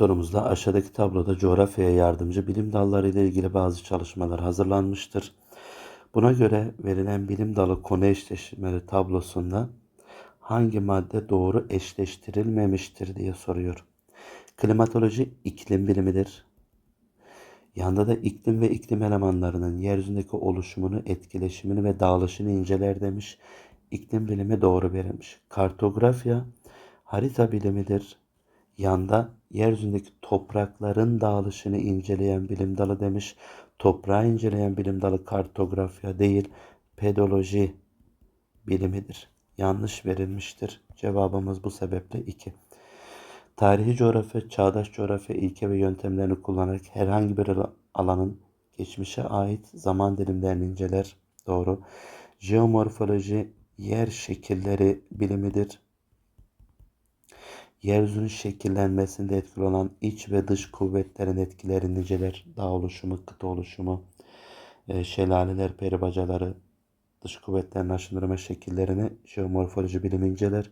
sorumuzda aşağıdaki tabloda coğrafyaya yardımcı bilim dalları ile ilgili bazı çalışmalar hazırlanmıştır. Buna göre verilen bilim dalı konu eşleştirmeli tablosunda hangi madde doğru eşleştirilmemiştir diye soruyor. Klimatoloji iklim bilimidir. Yanda da iklim ve iklim elemanlarının yeryüzündeki oluşumunu, etkileşimini ve dağılışını inceler demiş. İklim bilimi doğru verilmiş. Kartografya harita bilimidir. Yanda yeryüzündeki toprakların dağılışını inceleyen bilim dalı demiş. Toprağı inceleyen bilim dalı kartografya değil, pedoloji bilimidir. Yanlış verilmiştir. Cevabımız bu sebeple 2. Tarihi coğrafya, çağdaş coğrafya ilke ve yöntemlerini kullanarak herhangi bir alanın geçmişe ait zaman dilimlerini inceler. Doğru. Jeomorfoloji yer şekilleri bilimidir. Yeryüzünün şekillenmesinde etkili olan iç ve dış kuvvetlerin etkilerini inceler. Dağ oluşumu, kıta oluşumu, e, şelaleler, peribacaları, dış kuvvetlerin aşındırma şekillerini jeomorfoloji bilimi inceler.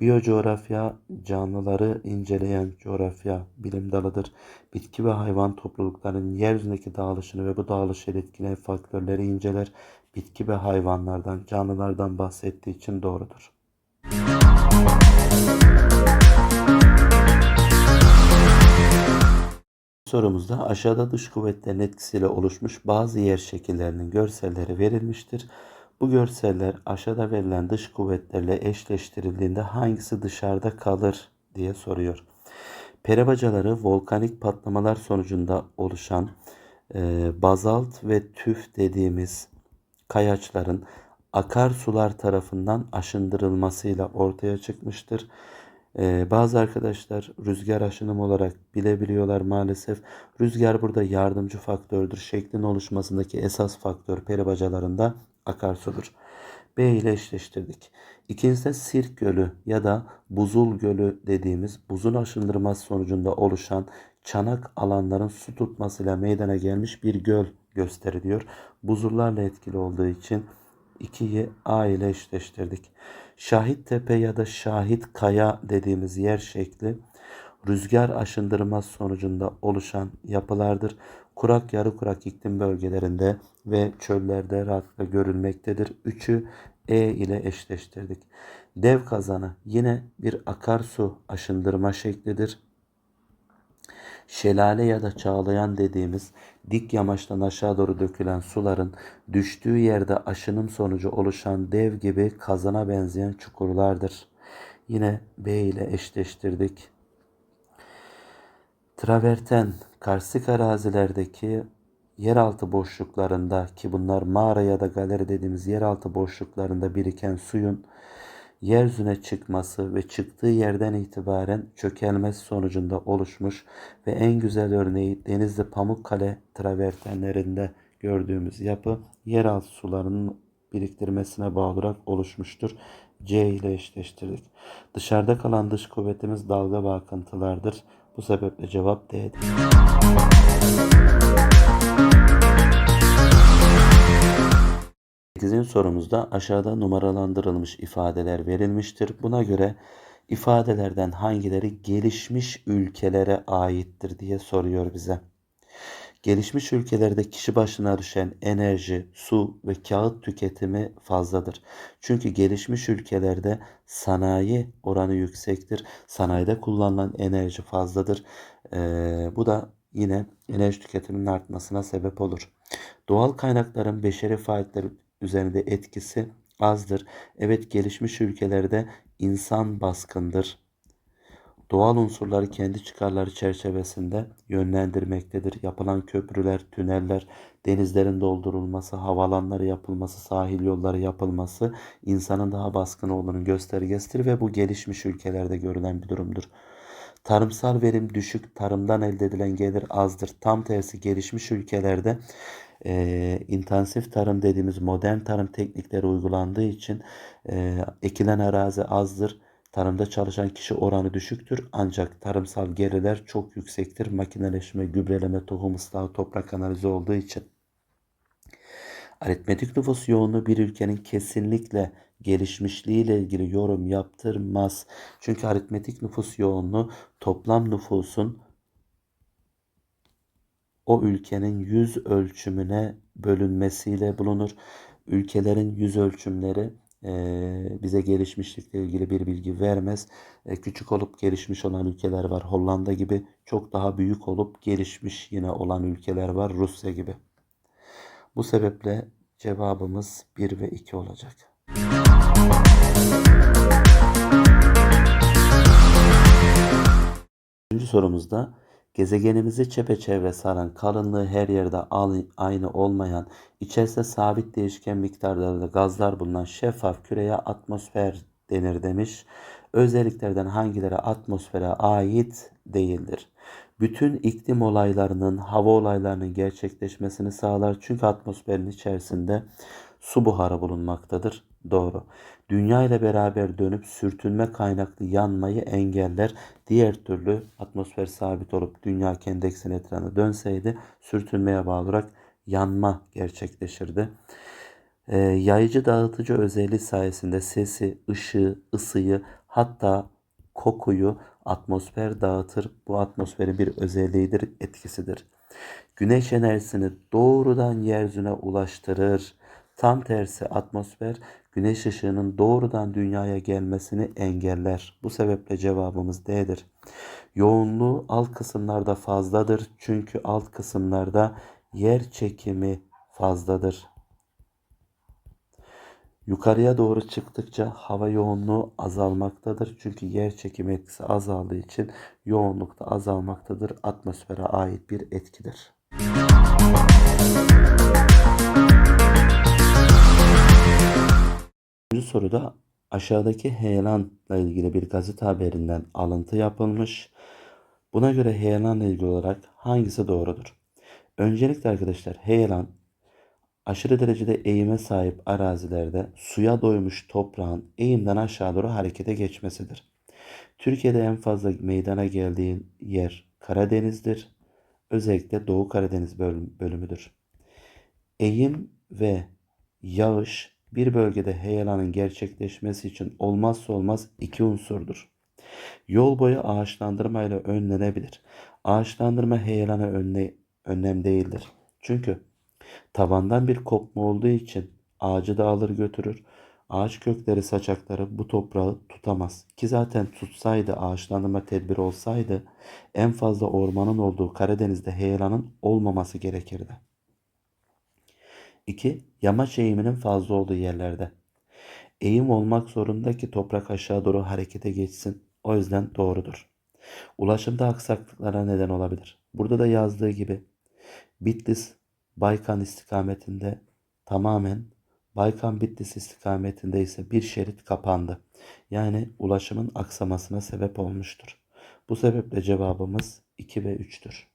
Biyocoğrafya canlıları inceleyen coğrafya bilim dalıdır. Bitki ve hayvan topluluklarının yeryüzündeki dağılışını ve bu dağılışı etkileyen faktörleri inceler. Bitki ve hayvanlardan, canlılardan bahsettiği için doğrudur. Sorumuzda aşağıda dış kuvvetlerin etkisiyle oluşmuş bazı yer şekillerinin görselleri verilmiştir. Bu görseller aşağıda verilen dış kuvvetlerle eşleştirildiğinde hangisi dışarıda kalır diye soruyor. Peribacaları volkanik patlamalar sonucunda oluşan e, bazalt ve tüf dediğimiz kayaçların akarsular tarafından aşındırılmasıyla ortaya çıkmıştır. Ee, bazı arkadaşlar rüzgar aşınım olarak bilebiliyorlar maalesef. Rüzgar burada yardımcı faktördür. Şeklin oluşmasındaki esas faktör peribacalarında akarsudur. B ile eşleştirdik. İkincisi de Sirk Gölü ya da Buzul Gölü dediğimiz buzun aşındırması sonucunda oluşan çanak alanların su tutmasıyla meydana gelmiş bir göl gösteriliyor. Buzullarla etkili olduğu için 2'yi A ile eşleştirdik. Şahit tepe ya da şahit kaya dediğimiz yer şekli rüzgar aşındırması sonucunda oluşan yapılardır. Kurak yarı kurak iklim bölgelerinde ve çöllerde rahatlıkla görülmektedir. Üçü E ile eşleştirdik. Dev kazanı yine bir akarsu aşındırma şeklidir. Şelale ya da çağlayan dediğimiz dik yamaçtan aşağı doğru dökülen suların düştüğü yerde aşınım sonucu oluşan dev gibi kazana benzeyen çukurlardır. Yine B ile eşleştirdik. Traverten karstik arazilerdeki yeraltı boşluklarında ki bunlar mağara ya da galeri dediğimiz yeraltı boşluklarında biriken suyun yeryüzüne çıkması ve çıktığı yerden itibaren çökelmesi sonucunda oluşmuş ve en güzel örneği Denizli Pamukkale travertenlerinde gördüğümüz yapı yeraltı sularının biriktirmesine bağlı olarak oluşmuştur. C ile eşleştirdik. Dışarıda kalan dış kuvvetimiz dalga ve akıntılardır. Bu sebeple cevap D'dir. 8. sorumuzda aşağıda numaralandırılmış ifadeler verilmiştir. Buna göre ifadelerden hangileri gelişmiş ülkelere aittir diye soruyor bize. Gelişmiş ülkelerde kişi başına düşen enerji, su ve kağıt tüketimi fazladır. Çünkü gelişmiş ülkelerde sanayi oranı yüksektir. Sanayide kullanılan enerji fazladır. Ee, bu da yine enerji tüketiminin artmasına sebep olur. Doğal kaynakların beşeri faaliyetleri üzerinde etkisi azdır. Evet gelişmiş ülkelerde insan baskındır. Doğal unsurları kendi çıkarları çerçevesinde yönlendirmektedir. Yapılan köprüler, tüneller, denizlerin doldurulması, havalanları yapılması, sahil yolları yapılması insanın daha baskın olduğunun göstergesidir ve bu gelişmiş ülkelerde görülen bir durumdur. Tarımsal verim düşük, tarımdan elde edilen gelir azdır. Tam tersi gelişmiş ülkelerde e, intensif tarım dediğimiz modern tarım teknikleri uygulandığı için e, ekilen arazi azdır. Tarımda çalışan kişi oranı düşüktür ancak tarımsal gelirler çok yüksektir. Makineleşme, gübreleme, tohum ıslahı, toprak analizi olduğu için. Aritmetik nüfus yoğunluğu bir ülkenin kesinlikle gelişmişliği ile ilgili yorum yaptırmaz. Çünkü aritmetik nüfus yoğunluğu toplam nüfusun o ülkenin yüz ölçümüne bölünmesiyle bulunur. Ülkelerin yüz ölçümleri e, bize gelişmişlikle ilgili bir bilgi vermez. E, küçük olup gelişmiş olan ülkeler var. Hollanda gibi çok daha büyük olup gelişmiş yine olan ülkeler var. Rusya gibi. Bu sebeple cevabımız 1 ve 2 olacak. Üçüncü sorumuzda gezegenimizi çepeçevre saran kalınlığı her yerde aynı olmayan, içerisinde sabit değişken miktarlarda gazlar bulunan şeffaf küreye atmosfer denir demiş. Özelliklerden hangileri atmosfere ait değildir? Bütün iklim olaylarının, hava olaylarının gerçekleşmesini sağlar. Çünkü atmosferin içerisinde su buharı bulunmaktadır. Doğru. Dünya ile beraber dönüp sürtünme kaynaklı yanmayı engeller. Diğer türlü atmosfer sabit olup dünya kendi ekseni etrafında dönseydi sürtünmeye bağlı olarak yanma gerçekleşirdi. Ee, yayıcı dağıtıcı özelliği sayesinde sesi, ışığı, ısıyı hatta kokuyu atmosfer dağıtır. Bu atmosferin bir özelliğidir, etkisidir. Güneş enerjisini doğrudan yeryüzüne ulaştırır. Tam tersi atmosfer güneş ışığının doğrudan dünyaya gelmesini engeller. Bu sebeple cevabımız D'dir. Yoğunluğu alt kısımlarda fazladır. Çünkü alt kısımlarda yer çekimi fazladır. Yukarıya doğru çıktıkça hava yoğunluğu azalmaktadır. Çünkü yer çekimi etkisi azaldığı için yoğunluk da azalmaktadır. Atmosfere ait bir etkidir. Üçüncü soruda aşağıdaki heyelanla ilgili bir gazete haberinden alıntı yapılmış. Buna göre heyelanla ilgili olarak hangisi doğrudur? Öncelikle arkadaşlar heyelan aşırı derecede eğime sahip arazilerde suya doymuş toprağın eğimden aşağı doğru harekete geçmesidir. Türkiye'de en fazla meydana geldiği yer Karadeniz'dir. Özellikle Doğu Karadeniz bölümüdür. Eğim ve yağış bir bölgede heyelanın gerçekleşmesi için olmazsa olmaz iki unsurdur. Yol boyu ağaçlandırma ile önlenebilir. Ağaçlandırma heyelana önle, önlem değildir. Çünkü tavandan bir kopma olduğu için ağacı da alır götürür. Ağaç kökleri saçakları bu toprağı tutamaz. Ki zaten tutsaydı ağaçlandırma tedbiri olsaydı en fazla ormanın olduğu Karadeniz'de heyelanın olmaması gerekirdi. 2. Yamaç eğiminin fazla olduğu yerlerde. Eğim olmak zorunda ki toprak aşağı doğru harekete geçsin. O yüzden doğrudur. Ulaşımda aksaklıklara neden olabilir. Burada da yazdığı gibi Bitlis Baykan istikametinde tamamen Baykan Bitlis istikametinde ise bir şerit kapandı. Yani ulaşımın aksamasına sebep olmuştur. Bu sebeple cevabımız 2 ve 3'tür.